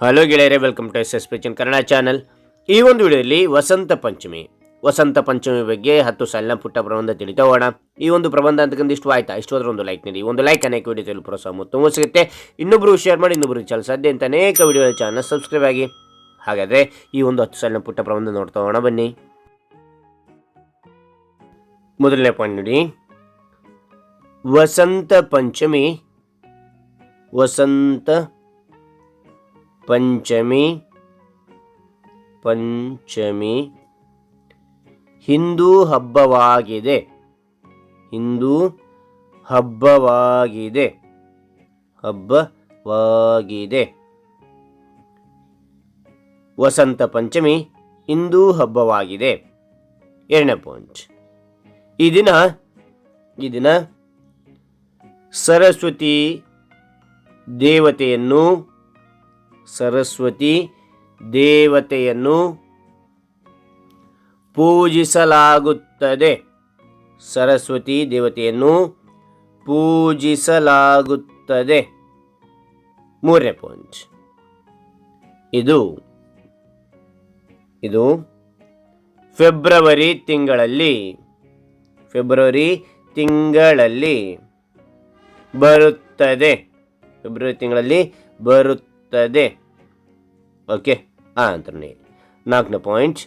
Hello ಗೆಳೆಯರೆ welcome to S S ಪಿಚನ್ Kannada channel ಈ ಒಂದು ವಿಡಿಯೋದಲ್ಲಿ ವಸಂತ ಪಂಚಮಿ. ವಸಂತ ಪಂಚಮಿ ಬಗ್ಗೆ ಹತ್ತು ಸಾಲಿನ ಪುಟ್ಟ ಪ್ರಬಂಧ ತಿಳಿತಾ ಹೋಗೋಣ ಈ ಒಂದು ಪ್ರಬಂಧ ಅಂತಕ್ಕಂಥ ಇಷ್ಟು ಆಯ್ತಾ? ಇಷ್ಟು ಹೋದ್ರೆ ಒಂದು ಲೈಕ್ ನೀಡಿ. ಒಂದು ಲೈಕ್ ಅನೇಕ ವಿಡಿಯೋ ತಿಳಿದು ಪ್ರೋತ್ಸಾಹ ಮತ್ತು ಸಿಗುತ್ತೆ. ಇನ್ನೊಬ್ಬರು ಶೇರ್ ಮಾಡಿ ಇನ್ನೊಬ್ಬರು ಚಾನಲ್ ಸಾಧ್ಯ ಅಂತ ಅನೇಕ ವಿಡಿಯೋ ಚಾನಲ್ ಸಬ್ಸ್ಕ್ರೈಬ್ ಆಗಿ. ಹಾಗಾದರೆ ಈ ಒಂದು ಹತ್ತು ಸಣ್ಣ ಪುಟ್ಟ ಪ್ರಬಂಧ ನೋಡ್ತಾ ಹೋಗೋಣ, ಬನ್ನಿ. ಮೊದಲನೇ ಪಾಯಿಂಟ್ ನೋಡಿ. ವಸಂತ ಪಂಚಮಿ. ವಸಂತ ಪಂಚಮಿ ಪಂಚಮಿ, ಹಿಂದೂ ಹಬ್ಬವಾಗಿದೆ. ಹಿಂದೂ ಹಬ್ಬವಾಗಿದೆ. ಹಬ್ಬವಾಗಿದೆ. ವಸಂತ ಪಂಚಮಿ ಹಿಂದೂ ಹಬ್ಬವಾಗಿದೆ. ಎರಡನೇ ಪಾಯಿಂಟ್ ಈ ದಿನ ಈ ದಿನ ಸರಸ್ವತಿ ದೇವತೆಯನ್ನು ಸರಸ್ವತಿ ದೇವತೆಯನ್ನು ಪೂಜಿಸಲಾಗುತ್ತದೆ. ಸರಸ್ವತಿ ದೇವತೆಯನ್ನು ಪೂಜಿಸಲಾಗುತ್ತದೆ. ಮೂರನೇ ಪಾಯಿಂಟ್ ಇದು ಇದು ಫೆಬ್ರವರಿ ತಿಂಗಳಲ್ಲಿ ಫೆಬ್ರವರಿ ತಿಂಗಳಲ್ಲಿ ಬರುತ್ತದೆ. ಫೆಬ್ರವರಿ ತಿಂಗಳಲ್ಲಿ ಬರುತ್ತದೆ ಓಕೆ ಆಂತರನೇ ನಾಲ್ಕನೇ ಪಾಯಿಂಟ್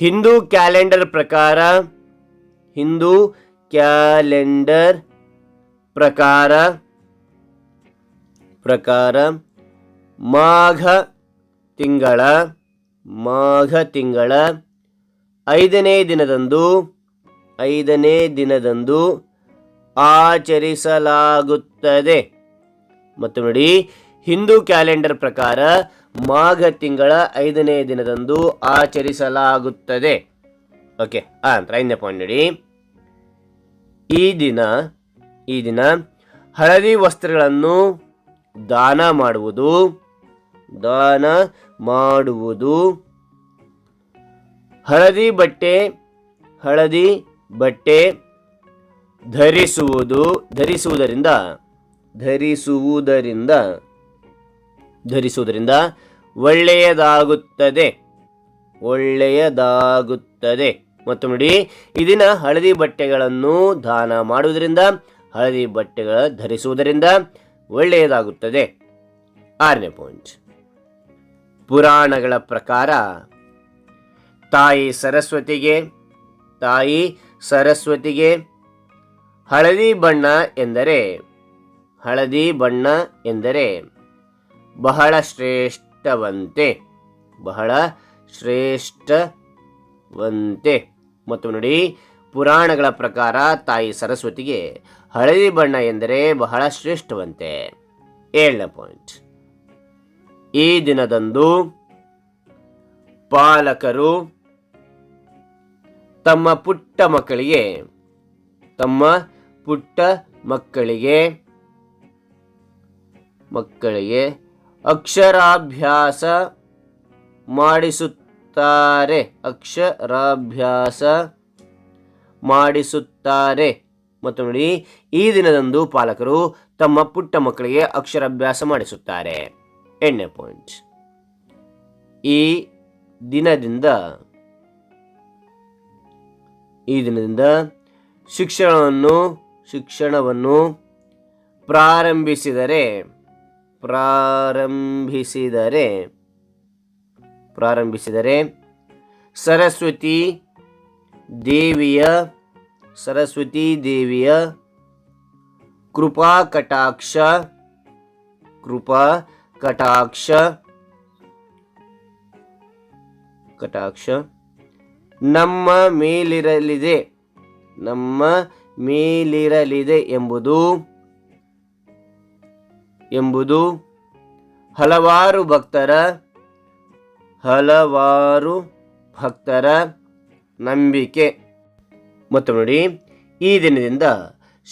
ಹಿಂದೂ ಕ್ಯಾಲೆಂಡರ್ ಪ್ರಕಾರ, ಹಿಂದೂ ಕ್ಯಾಲೆಂಡರ್ ಪ್ರಕಾರ ಪ್ರಕಾರ, ಮಾಘ ತಿಂಗಳ ಮಾಘ ತಿಂಗಳ, ಐದನೇ ದಿನದಂದು ಐದನೇ ದಿನದಂದು ಆಚರಿಸಲಾಗುತ್ತದೆ. ಮತ್ತು ನೋಡಿ ಹಿಂದೂ ಕ್ಯಾಲೆಂಡರ್ ಪ್ರಕಾರ ಮಾಘ ತಿಂಗಳ ಐದನೇ ದಿನದಂದು ಆಚರಿಸಲಾಗುತ್ತದೆ. ಓಕೆ ಆ ನಂತರ ಐದನೇ ಪಾಯಿಂಟ್ ನೋಡಿ. ಈ ದಿನ ಈ ದಿನ ಹಳದಿ ವಸ್ತ್ರಗಳನ್ನು ದಾನ ಮಾಡುವುದು ದಾನ ಮಾಡುವುದು. ಹಳದಿ ಬಟ್ಟೆ ಹಳದಿ ಬಟ್ಟೆ ಧರಿಸುವುದು, ಧರಿಸುವುದರಿಂದ ಧರಿಸುವುದರಿಂದ ಧರಿಸುವುದರಿಂದ ಒಳ್ಳೆಯದಾಗುತ್ತದೆ. ಒಳ್ಳೆಯದಾಗುತ್ತದೆ. ಮತ್ತು ನೋಡಿ ಇದನ್ನ ಹಳದಿ ಬಟ್ಟೆಗಳನ್ನು ದಾನ ಮಾಡುವುದರಿಂದ, ಹಳದಿ ಬಟ್ಟೆಗಳ ಧರಿಸುವುದರಿಂದ ಒಳ್ಳೆಯದಾಗುತ್ತದೆ. ಆರನೇ ಪಾಯಿಂಟ್ ಪುರಾಣಗಳ ಪ್ರಕಾರ, ತಾಯಿ ಸರಸ್ವತಿಗೆ ತಾಯಿ ಸರಸ್ವತಿಗೆ ಹಳದಿ ಬಣ್ಣ ಎಂದರೆ, ಹಳದಿ ಬಣ್ಣ ಎಂದರೆ ಬಹಳ ಶ್ರೇಷ್ಠವಂತೆ. ಬಹಳ ಶ್ರೇಷ್ಠವಂತೆ. ಮತ್ತು ನೋಡಿ, ಪುರಾಣಗಳ ಪ್ರಕಾರ ತಾಯಿ ಸರಸ್ವತಿಗೆ ಹಳದಿ ಬಣ್ಣ ಎಂದರೆ ಬಹಳ ಶ್ರೇಷ್ಠವಂತೆ. ಏಳನೇ ಪಾಯಿಂಟ್. ಈ ದಿನದಂದು ಪಾಲಕರು ತಮ್ಮ ಪುಟ್ಟ ಮಕ್ಕಳಿಗೆ, ತಮ್ಮ ಪುಟ್ಟ ಮಕ್ಕಳಿಗೆ ಮಕ್ಕಳಿಗೆ ಅಕ್ಷರಾಭ್ಯಾಸ ಮಾಡಿಸುತ್ತಾರೆ. ಅಕ್ಷರಾಭ್ಯಾಸ ಮಾಡಿಸುತ್ತಾರೆ. ಮತ್ತು ನೋಡಿ, ಈ ದಿನದಂದು ಪಾಲಕರು ತಮ್ಮ ಪುಟ್ಟ ಮಕ್ಕಳಿಗೆ ಅಕ್ಷರಾಭ್ಯಾಸ ಮಾಡಿಸುತ್ತಾರೆ. ಎಣ್ಣೆ ಪಾಯಿಂಟ್. ಈ ದಿನದಿಂದ ಈ ದಿನದಿಂದ ಶಿಕ್ಷಣವನ್ನು ಶಿಕ್ಷಣವನ್ನು ಪ್ರಾರಂಭಿಸಿದರೆ ಪ್ರಾರಂಭಿಸಿದರೆ ಪ್ರಾರಂಭಿಸಿದರೆ ಸರಸ್ವತಿ ದೇವಿಯ ಸರಸ್ವತಿ ದೇವಿಯ ಕೃಪಾ ಕಟಾಕ್ಷ ಕೃಪಾ ಕಟಾಕ್ಷ ಕಟಾಕ್ಷ ನಮ್ಮ ಮೇಲಿರಲಿದೆ ನಮ್ಮ ಮೇಲಿರಲಿದೆ ಎಂಬುದು ಎಂಬುದು ಹಲವಾರು ಭಕ್ತರ ಹಲವಾರು ಭಕ್ತರ ನಂಬಿಕೆ. ಮತ್ತು ನೋಡಿ, ಈ ದಿನದಿಂದ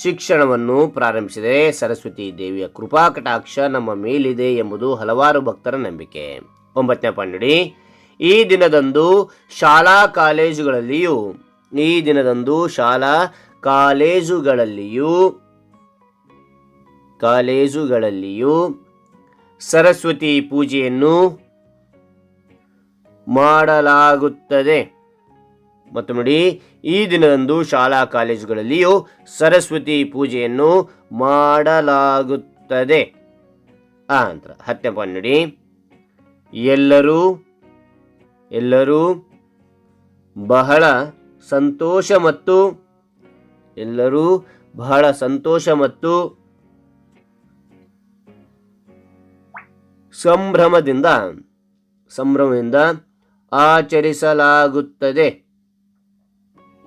ಶಿಕ್ಷಣವನ್ನು ಪ್ರಾರಂಭಿಸಿದರೆ ಸರಸ್ವತಿ ದೇವಿಯ ಕೃಪಾ ಕಟಾಕ್ಷ ನಮ್ಮ ಮೇಲಿದೆ ಎಂಬುದು ಹಲವಾರು ಭಕ್ತರ ನಂಬಿಕೆ. ಒಂಬತ್ತನೇ ಪಾಂಡಿ ಈ ದಿನದಂದು ಶಾಲಾ ಕಾಲೇಜುಗಳಲ್ಲಿಯೂ, ಈ ದಿನದಂದು ಶಾಲಾ ಕಾಲೇಜುಗಳಲ್ಲಿಯೂ ಕಾಲೇಜುಗಳಲ್ಲಿಯೂ ಸರಸ್ವತಿ ಪೂಜೆಯನ್ನು ಮಾಡಲಾಗುತ್ತದೆ. ಮತ್ತು ನೋಡಿ, ಈ ದಿನದಂದು ಶಾಲಾ ಕಾಲೇಜುಗಳಲ್ಲಿಯೂ ಸರಸ್ವತಿ ಪೂಜೆಯನ್ನು ಮಾಡಲಾಗುತ್ತದೆ. ನಂತರ ಹತ್ತನೇ ಪಾಯಿಂಟ್ ನೋಡಿ. ಎಲ್ಲರೂ ಎಲ್ಲರೂ ಬಹಳ ಸಂತೋಷ ಮತ್ತು ಎಲ್ಲರೂ ಬಹಳ ಸಂತೋಷ ಮತ್ತು ಸಂಭ್ರಮದಿಂದ ಸಂಭ್ರಮದಿಂದ ಆಚರಿಸಲಾಗುತ್ತದೆ.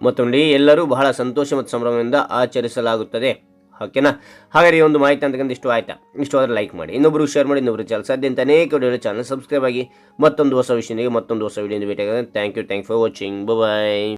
ಮತ್ತು ನೋಡಿ ಎಲ್ಲರೂ ಬಹಳ ಸಂತೋಷ ಮತ್ತು ಸಂಭ್ರಮದಿಂದ ಆಚರಿಸಲಾಗುತ್ತದೆ. ಓಕೆನಾ? ಹಾಗಾದ್ರೆ ಈ ಒಂದು ಮಾಹಿತಿ ಅಂತಕ್ಕಂಥ ಇಷ್ಟು ಆಯ್ತಾ? ಇಷ್ಟು ಆದರೆ ಲೈಕ್ ಮಾಡಿ ಇನ್ನೊಬ್ಬರು ಶೇರ್ ಮಾಡಿ ಇನ್ನೊಬ್ಬರು ಚಾನಲ್ ಸಾಧ್ಯ ಅಂತ ಅನೇಕ ವಿಡಿಯೋ ಚಾನಲ್ ಸಬ್ಸ್ಕ್ರೈಬ್ ಆಗಿ ಮತ್ತೊಂದು ಹೊಸ ವಿಷಯನಿಗೆ ಮತ್ತೊಂದು ಹೊಸ ವಿಡಿಯೋ ಭೇಟಿ ಆಗೋದು thank you thank for watching bye